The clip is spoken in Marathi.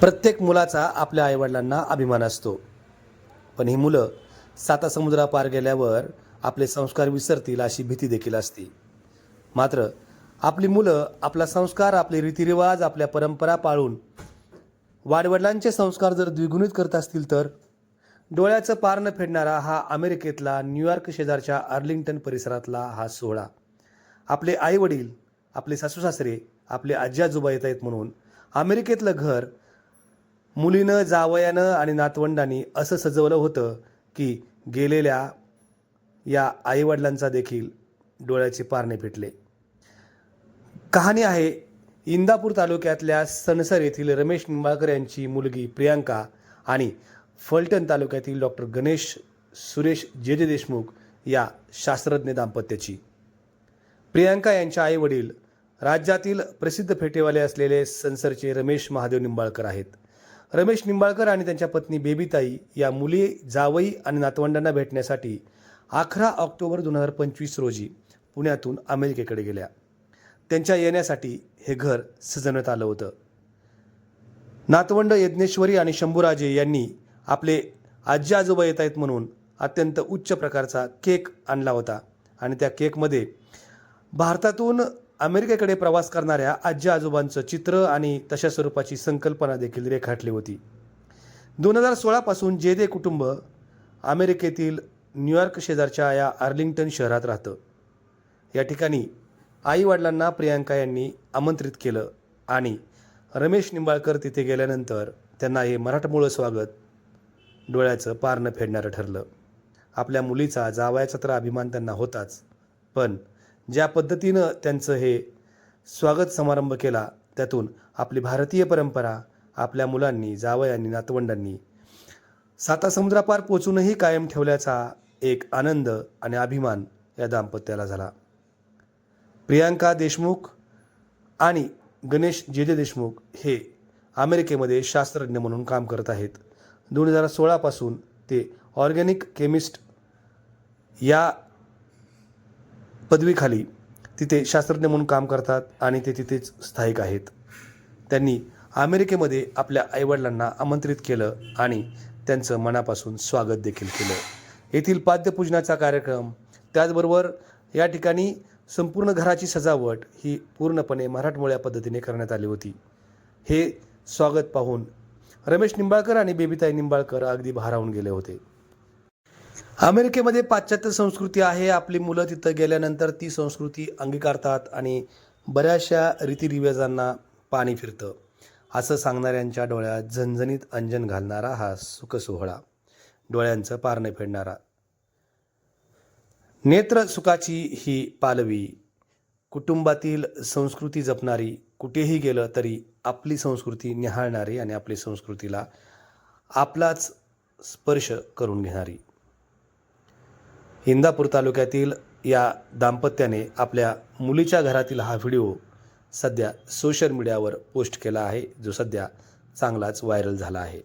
प्रत्येक मुलाचा आपल्या आईवडिलांना अभिमान असतो. पण ही मुलं साता समुद्रा पार गेल्यावर आपले संस्कार विसरतील अशी भीती देखील असते. मात्र आपली मुलं आपला संस्कार आपले रीतिरिवाज आपल्या परंपरा पाळून वाडवडिलांचे संस्कार जर द्विगुणित करत असतील तर डोळ्याचं पार न फेडणारा हा अमेरिकेतला न्यूयॉर्क शेजारच्या आर्लिंग्टन परिसरातला हा सोहळा. आपले आईवडील आपले सासू सासरे आपले आजी आजोबा येत आहेत म्हणून अमेरिकेतलं घर मुलीनं जावयानं आणि नातवंडांनी असं सजवलं होतं की गेलेल्या या आईवडिलांचा देखील डोळ्याचे पारणे फिटले. कहाणी आहे इंदापूर तालुक्यातल्या सणसर येथील रमेश निंबाळकर यांची मुलगी प्रियांका आणि फलटण तालुक्यातील डॉक्टर गणेश सुरेश जे जे देशमुख या शास्त्रज्ञ दाम्पत्याची. प्रियांका यांच्या आईवडील राज्यातील प्रसिद्ध फेटेवाले असलेले सनसरचे रमेश महादेव निंबाळकर आहेत. रमेश निंबाळकर आणि त्यांच्या पत्नी बेबीताई या मुली जावई आणि नातवंडांना भेटण्यासाठी अकरा ऑक्टोबर दोन हजार पंचवीस रोजी पुण्यातून अमेरिकेकडे गेल्या. त्यांच्या येण्यासाठी हे घर सजवण्यात आलं होतं. नातवंड यज्ञेश्वरी आणि शंभूराजे यांनी आपले आजी आजोबा येत आहेत म्हणून अत्यंत उच्च प्रकारचा केक आणला होता आणि त्या केकमध्ये भारतातून अमेरिकेकडे प्रवास करणाऱ्या आजी आजोबांचं चित्र आणि तशा स्वरूपाची संकल्पना देखील रेखाटली होती. दोन हजार सोळापासून जे दे कुटुंब अमेरिकेतील न्यूयॉर्क शेजारच्या या आर्लिंग्टन शहरात राहतं. या ठिकाणी आईवडिलांना प्रियांका यांनी आमंत्रित केलं आणि रमेश निंबाळकर तिथे गेल्यानंतर त्यांना हे मराठमोळं स्वागत डोळ्याचं पारणं फेडणारं ठरलं. आपल्या मुलीचा जावयाचा तर अभिमान त्यांना होताच पण ज्या पद्धतीनं त्यांचं हे स्वागत समारंभ केला त्यातून आपली भारतीय परंपरा आपल्या मुलांनी जावयांनी नातवंडांनी सातासमुद्रापार पोचूनही कायम ठेवल्याचा एक आनंद आणि अभिमान या दाम्पत्याला झाला. प्रियांका देशमुख आणि गणेश जेजे देशमुख हे अमेरिकेमध्ये शास्त्रज्ञ म्हणून काम करत आहेत. दोन हजार सोळापासून ते ऑर्गॅनिक केमिस्ट या पदवीखाली तिथे शास्त्रज्ञ म्हणून काम करतात आणि ते तिथेच स्थायिक आहेत. त्यांनी अमेरिकेमध्ये आपल्या आईवडिलांना आमंत्रित केलं आणि त्यांचं मनापासून स्वागत देखील केलं. येथील पाद्यपूजनाचा कार्यक्रम त्याचबरोबर या ठिकाणी संपूर्ण घराची सजावट ही पूर्णपणे मराठमोळ्या पद्धतीने करण्यात आली होती. हे स्वागत पाहून रमेश निंबाळकर आणि बेबीताई निंबाळकर अगदी भारावून गेले होते. अमेरिकेमध्ये पाश्चात्य संस्कृती आहे. आपली मुलं तिथं गेल्यानंतर ती संस्कृती अंगीकारतात आणि बऱ्याचशा रीतिरिवाजांना पाणी फिरतं. असं सांगणाऱ्यांच्या डोळ्यात झणझणीत अंजन घालणारा हा सुखसोहळा डोळ्यांचं पारणं फेडणारा. नेत्र सुखाची ही पालवी कुटुंबातील संस्कृती जपणारी कुठेही गेलं तरी आपली संस्कृती निहाळणारी आणि आपली संस्कृतीला आपलाच स्पर्श करून घेणारी. इंदापूर तालुक्यातील या दाम्पत्याने आपल्या मुलीच्या घरातील हा व्हिडिओ सध्या सोशल मीडियावर पोस्ट केला आहे जो सध्या चांगलाच व्हायरल झाला आहे.